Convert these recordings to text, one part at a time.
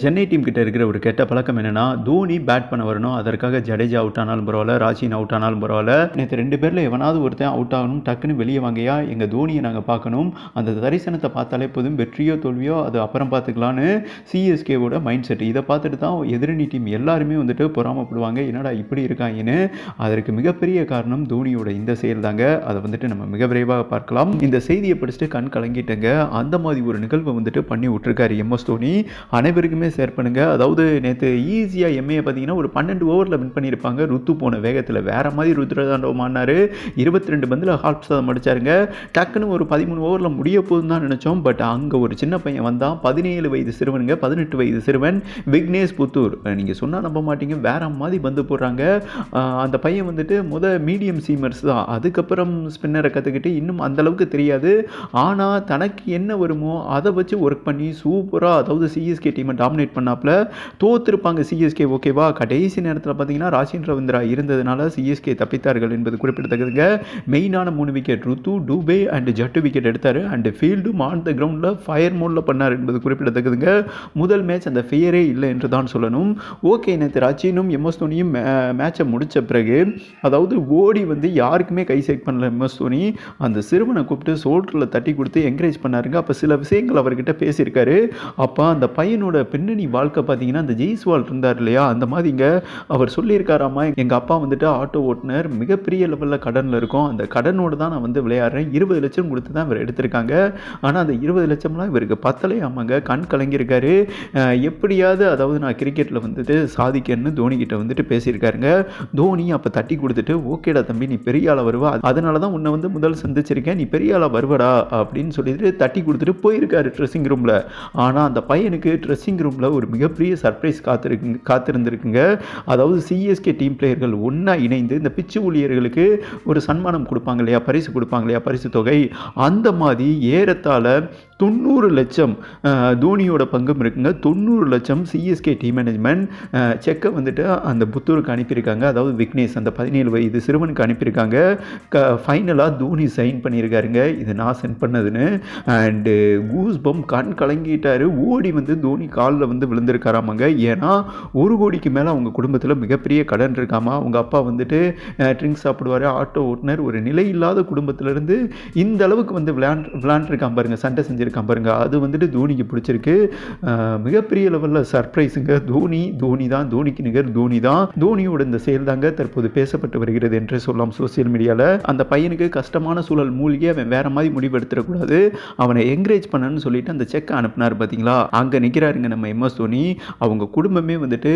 Chennai team கிட்ட இருக்கிற ஒரு கெட்ட பழக்கம் என்னன்னா தோனி பேட் பண்ண வரணும். அதற்காக ஜடேஜா அவுட் ஆனாலும் பரவாயில்ல ராஜின் அவுட் ஆனாலும் பரவாயில்ல. நேற்று ரெண்டு பேரில் எவனாவது ஒருத்தன் அவுட் ஆகணும் டக்குன்னு வெளியே வாங்கியா எங்கள் தோனியை நாங்கள் பார்க்கணும். அந்த தரிசனத்தை பார்த்தாலே போதும். வெற்றியோ தோல்வியோ அது அப்புறம் பார்த்துக்கலான்னு சிஎஸ்கேவோட மைண்ட் செட் இதை பார்த்துட்டு தான் எதிரணி டீம் எல்லாருமே வந்துட்டு பொறாமப்படுவாங்க. என்னடா இப்படி இருக்காங்கன்னு. அதற்கு மிகப்பெரிய காரணம் தோனியோட இந்த செயல் தாங்க அதை வந்துட்டு நம்ம மிக விரைவாக பார்க்கலாம். இந்த செய்தியை படிச்சுட்டு கண் கலங்கிட்டங்க. அந்த மாதிரி ஒரு நிகழ்வை வந்துட்டு பண்ணி விட்டுருக்காரு எம்எஸ் தோனி. அனைவருக்குமே ஷேர் பண்ணுங்க. அதாவது நேற்று ஈஸியாக எம்ஏ பார்த்தீங்கன்னா ஒரு பன்னெண்டு ஓவரில் வின் பண்ணியிருப்பாங்க. ருத்து போன வேகத்தில். வேறு மாதிரி ருத்ரதாண்டவம் ஆனார் இருபத்தி ரெண்டு பந்தில் ஹாஃப் சதம் அடிச்சாருங்க. டக்குன்னு ஒரு பதிமூணு ஓவரில் முடிய போகுதுன்னு தான் நினச்சோம். பட் அங்கே ஒரு சின்ன பையன் வந்தான். பதினேழு வயது சிறுவனுங்க. பதினெட்டு வயது சிறுவன் விக்னேஷ் புத்தூர். நீங்கள் சொன்னால் நம்ப மாட்டீங்க. வேற மாதிரி பந்து போடுறாங்க. அந்த பையன் வந்துட்டு முத மீடியம் சீமர்ஸ் தான். அதுக்கப்புறம் ஸ்பின்னரை கற்றுக்கிட்டு இன்னும் அந்தளவுக்கு தெரியாது. ஆனால் தனக்கு என்ன வருமோ அதை வச்சு ஒர்க் பண்ணி சூப்பராக அதாவது சிஎஸ்கே டீமை டாமினேட் பண்ணாப்புல தோத்துருப்பாங்க சிஎஸ்கே ஓகேவா? கடைசி நேரத்தில் பார்த்தீங்கன்னா ராஜின் ரவீந்திரா இருந்ததுனால சிஎஸ்கே தப்பித்தார்கள் என்பது குறிப்பிடத்தக்கதுங்க. மெயினான மூணு wicket Ruthu Dube and Jaddu wicket எடுத்தார். அண்ட் ஃபீல்டும் ஆன் த கிரவுண்டில் ஃபயர் மோடில் பண்ணார் என்பது குறிப்பிடத்தக்கதுங்க. முதல் மேட்ச் அந்த ஃபெயரே இல்லை என்று தான் சொல்லணும். ஓகே நேற்று ராச்சினும் எம்எஸ் தோனியும் மேட்சை முடித்த பிறகு அதாவது ஓடி வந்து யாருக்குமே கை செக் பண்ணல எம்எஸ் தோனி. அந்த சிறுவனை கூப்பிட்டு சோல்டரில் தட்டி கொடுத்து என்கரேஜ் பண்ணாருங்க. அப்போ சில விஷயங்கள் அவர்கிட்ட பேசியிருக்காரு. அப்போ அந்த பையனோட பெண்ணணி வாழ்க்கை பார்த்தீங்கன்னா அந்த ஜெய்ஸ்வால் இருந்தார் இல்லையா? அந்த மாதிரிங்க அவர் சொல்லியிருக்காராமா எங்கள் அப்பா வந்துட்டு ஆட்டோ ஓட்டுநர் மிகப்பெரிய லெவலில் கடனில் இருக்கும். அந்த கடனோடு தான் நான் வந்து விளையாடுறேன். இருபது லட்சம் கொடுத்து தான் இவர் எடுத்திருக்காங்க. ஆனால் அந்த இருபது லட்சம்லாம் இவருக்கு பத்தலையாமாங்க. கண் கலங்கியிருக்காரு. எப்படியாவது அதாவது நான் கிரிக்கெட்டில் வந்துட்டு சாதிக்கன்னு தோனிக்கிட்ட வந்துட்டு பேசியிருக்காருங்க. தோனி அப்போ தட்டி கொடுத்துட்டு ஓகேடா தம்பி நீ பெரிய ஆளாக வருவா. அதனால தான் உன்னை வந்து முதல் சந்திச்சிருக்கேன். நீ பெரிய ஆளாக வருவடா. அப்படின்னு சொல்லிட்டு தட்டி கொடுத்துட்டு போயிருக்காரு ட்ரெஸ்ஸிங் ரூமில் ஆனால் அந்த பையனுக்கு ட்ரெஸ்ஸிங் ரூம் ரூமில் ஒரு மிகப்பெரிய சர்ப்ரைஸ் காத்திருக்கு காத்திருந்திருக்குங்க. அதாவது சிஎஸ்கே டீம் பிளேயர்கள் ஒன்றா இணைந்து இந்த பிச்சு ஊழியர்களுக்கு ஒரு சன்மானம் கொடுப்பாங்க இல்லையா? பரிசு கொடுப்பாங்க இல்லையா? பரிசு தொகை. அந்த மாதிரி ஏறத்தாழ தொண்ணூறு லட்சம் தோனியோட பங்கும் இருக்குங்க. தொண்ணூறு லட்சம் சிஎஸ்கே டீம் மேனேஜ்மெண்ட் செக்கை வந்துட்டு அந்த புத்தூருக்கு அனுப்பியிருக்காங்க. அதாவது விக்னேஷ் அந்த பதினேழு வயது சிறுவனுக்கு அனுப்பியிருக்காங்க. க ஃபைனலாக தோனி சைன் பண்ணியிருக்காருங்க. இது நான் சென்ட் பண்ணதுன்னு. அண்டு கூஸ் பம் கண் கலங்கிட்டார். ஓடி வந்து தோனி காலில் வந்து விழுந்திருக்காராமாங்க. ஏன்னா ஒரு கோடிக்கு மேலே அவங்க குடும்பத்தில் மிகப்பெரிய கடன் இருக்காமா? அவங்க அப்பா வந்துட்டு ட்ரிங்க்ஸ் சாப்பிடுவார் ஆட்டோ ஓட்டுனர். ஒரு நிலை இல்லாத குடும்பத்திலேருந்து இந்த அளவுக்கு வந்து விளையாண்டு விளையாண்டுருக்கான் பாருங்கள் சண்டை பண்ணியிருக்கான் பாருங்கள் அது வந்துட்டு தோனிக்கு பிடிச்சிருக்கு. மிகப்பெரிய லெவலில் சர்ப்ரைஸுங்க தோனி தோனி தான் தோனிக்கு நிகர் தோனி தான். தோனியோட இந்த செயல் தாங்க தற்போது பேசப்பட்டு வருகிறது என்று சொல்லலாம் சோசியல் மீடியாவில் அந்த பையனுக்கு கஷ்டமான சூழல் மூழ்கி அவன் வேற மாதிரி முடிவு எடுத்துடக்கூடாது அவனை என்கரேஜ் பண்ணணும்னு சொல்லிட்டு அந்த செக்கை அனுப்பினார் பார்த்தீங்களா அங்கே நிற்கிறாருங்க நம்ம எம்எஸ் தோனி. அவங்க குடும்பமே வந்துட்டு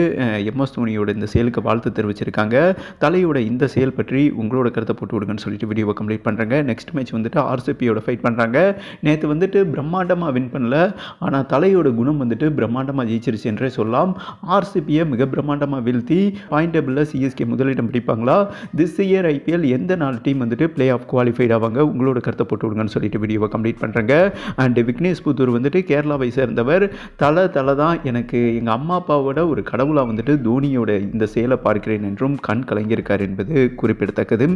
எம்எஸ் தோனியோட இந்த செயலுக்கு வாழ்த்து தெரிவிச்சிருக்காங்க. தலையோட இந்த செயல் பற்றி உங்களோட கருத்தை போட்டு விடுங்கன்னு சொல்லிட்டு வீடியோவை கம்ப்ளீட் பண்ணுறாங்க நெக்ஸ்ட் மேட்ச் வந்துட்டு ஆர்சிபியோட ஃபைட் பண்ணுறாங்க நேற்று வந்துட்டு பிரம்மாண்டமாக வின் பண்ணல. ஆனால் தலையோட குணம் வந்துட்டு பிரம்மாண்டமாக ஜெயிச்சிருச்சு என்றே சொல்லலாம். ஆர்சிபியை மிக பிரம்மாண்டமாக வீழ்த்தி பாயிண்ட் டேபிளில் சிஎஸ்கே முதலிடம் பிடிப்பாங்களா? திஸ் இயர் ஐபிஎல் எந்த நாலு டீம் வந்துட்டு பிளே ஆஃப் குவாலிஃபைட் ஆவாங்க? உங்களோட கருத்தை போட்டு விடுங்கன்னு சொல்லிட்டு வீடியோவை கம்ப்ளீட் பண்ணுறாங்க அண்ட் விக்னேஷ் புத்தூர் வந்துட்டு கேரளாவை சேர்ந்தவர். தலை தலை தான் எனக்கு எங்கள் அம்மா அப்பாவோட ஒரு கடவுளாக வந்துட்டு தோனியோட இந்த செயலை பார்க்கிறேன் என்றும் கண் கலங்கியிருக்கார் என்பது குறிப்பிடத்தக்கது.